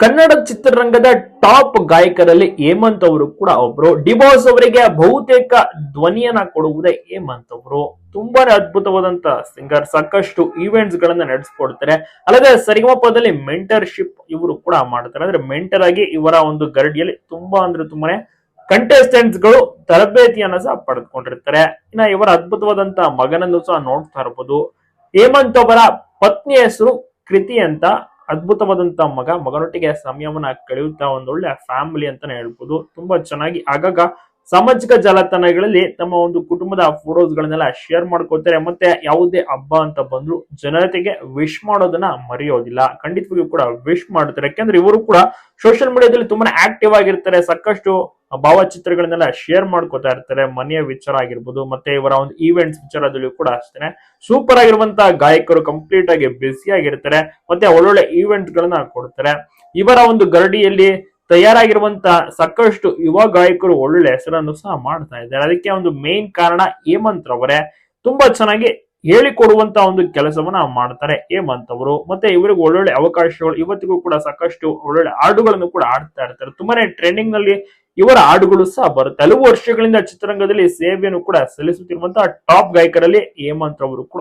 ಕನ್ನಡ ಚಿತ್ರರಂಗದ ಟಾಪ್ ಗಾಯಕರಲ್ಲಿ ಹೇಮಂತ್ ಅವರು ಕೂಡ ಒಬ್ರು. ಡಿಬಾಸ್ ಅವರಿಗೆ ಬಹುತೇಕ ಧ್ವನಿಯನ್ನ ಕೊಡುವುದೇ ಹೇಮಂತ್ ಅವರು. ತುಂಬಾನೇ ಅದ್ಭುತವಾದಂತ ಸಿಂಗರ್ ಸಾಕಷ್ಟು ಈವೆಂಟ್ಸ್ ಗಳನ್ನ ನಡೆಸ್ಕೊಡ್ತಾರೆ. ಅಲ್ಲದೆ ಸರಿಗಮಪದಲ್ಲಿ ಮೆಂಟರ್ಶಿಪ್ ಇವರು ಕೂಡ ಮಾಡ್ತಾರೆ. ಅಂದ್ರೆ ಮೆಂಟರ್ ಆಗಿ ಇವರ ಒಂದು ಗರಡಿಯಲ್ಲಿ ತುಂಬಾ ಅಂದ್ರೆ ತುಂಬಾನೇ ಕಂಟೆಸ್ಟೆಂಟ್ಸ್ಗಳು ತರಬೇತಿಯನ್ನ ಸಹ ಪಡೆದುಕೊಂಡಿರ್ತಾರೆ. ಇನ್ನ ಇವರ ಅದ್ಭುತವಾದಂತ ಮಗನನ್ನು ಸಹ ನೋಡ್ತಾ ಇರಬಹುದು ಹೇಮಂತ್ ಅವರ ಪತ್ನಿ ಹೆಸರು ಕೃತಿ ಅಂತ ಅದ್ಭುತವಾದಂತ ಮಗ ಮಗನೊಟ್ಟಿಗೆ ಸಮಯವನ್ನ ಕಳೆಯುತ್ತಾ ಒಂದೊಳ್ಳೆ ಫ್ಯಾಮಿಲಿ ಅಂತಾನೆ ಹೇಳ್ಬೋದು. ತುಂಬಾ ಚೆನ್ನಾಗಿ ಆಗಾಗ ಸಾಮಾಜಿಕ ಜಾಲತಾಣಗಳಲ್ಲಿ ತಮ್ಮ ಒಂದು ಕುಟುಂಬದ ಫೋಟೋಸ್ ಗಳನ್ನೆಲ್ಲ ಶೇರ್ ಮಾಡ್ಕೋತಾರೆ ಮತ್ತೆ ಯಾವುದೇ ಹಬ್ಬ ಅಂತ ಬಂದ್ರು ಜನತೆಗೆ ವಿಶ್ ಮಾಡೋದನ್ನ ಮರೆಯೋದಿಲ್ಲ. ಖಂಡಿತವಾಗಿಯೂ ಕೂಡ ವಿಶ್ ಮಾಡ್ತಾರೆ. ಯಾಕೆಂದ್ರೆ ಇವರು ಕೂಡ ಸೋಷಿಯಲ್ ಮೀಡಿಯಾದಲ್ಲಿ ತುಂಬಾ ಆಕ್ಟಿವ್ ಆಗಿರ್ತಾರೆ. ಸಾಕಷ್ಟು ಭಾವಚಿತ್ರಗಳನ್ನೆಲ್ಲ ಶೇರ್ ಮಾಡ್ಕೋತಾ ಇರ್ತಾರೆ. ಮನೆಯ ವಿಚಾರ ಆಗಿರ್ಬೋದು, ಮತ್ತೆ ಇವರ ಒಂದು ಈವೆಂಟ್ಸ್ ವಿಚಾರದಲ್ಲಿಯೂ ಕೂಡ ಅಷ್ಟೇ ಸೂಪರ್ ಆಗಿರುವಂತಹ ಗಾಯಕರು ಕಂಪ್ಲೀಟ್ ಆಗಿ ಬ್ಯುಸಿ ಆಗಿರ್ತಾರೆ. ಮತ್ತೆ ಒಳ್ಳೊಳ್ಳೆ ಈವೆಂಟ್ ಗಳನ್ನ ಕೊಡ್ತಾರೆ. ಇವರ ಒಂದು ಗರಡಿಯಲ್ಲಿ ತಯಾರಾಗಿರುವಂತ ಸಾಕಷ್ಟು ಯುವ ಗಾಯಕರು ಒಳ್ಳೊಳ್ಳೆ ಹೆಸರನ್ನು ಸಹ ಮಾಡ್ತಾ ಇದ್ದಾರೆ. ಅದಕ್ಕೆ ಒಂದು ಮೇನ್ ಕಾರಣ ಹೇಮಂತ್ ರವರೇ. ತುಂಬಾ ಚೆನ್ನಾಗಿ ಹೇಳಿಕೊಡುವಂತ ಒಂದು ಕೆಲಸವನ್ನ ಮಾಡ್ತಾರೆ ಹೇಮಂತ್ ಅವರು. ಮತ್ತೆ ಇವರಿಗೆ ಒಳ್ಳೊಳ್ಳೆ ಅವಕಾಶಗಳು ಇವತ್ತಿಗೂ ಕೂಡ ಸಾಕಷ್ಟು ಒಳ್ಳೊಳ್ಳೆ ಹಾಡುಗಳನ್ನು ಕೂಡ ಆಡ್ತಾ ಇರ್ತಾರೆ. ತುಂಬಾನೇ ಟ್ರೆಂಡಿಂಗ್ನಲ್ಲಿ ಇವರ ಹಾಡುಗಳು ಸಹ ಬರುತ್ತೆ. ಹಲವು ವರ್ಷಗಳಿಂದ ಚಿತ್ರರಂಗದಲ್ಲಿ ಸೇವೆಯನ್ನು ಕೂಡ ಸಲ್ಲಿಸುತ್ತಿರುವಂತಹ ಟಾಪ್ ಗಾಯಕರಲ್ಲಿ ಹೇಮಂತ್ ಅವರು ಕೂಡ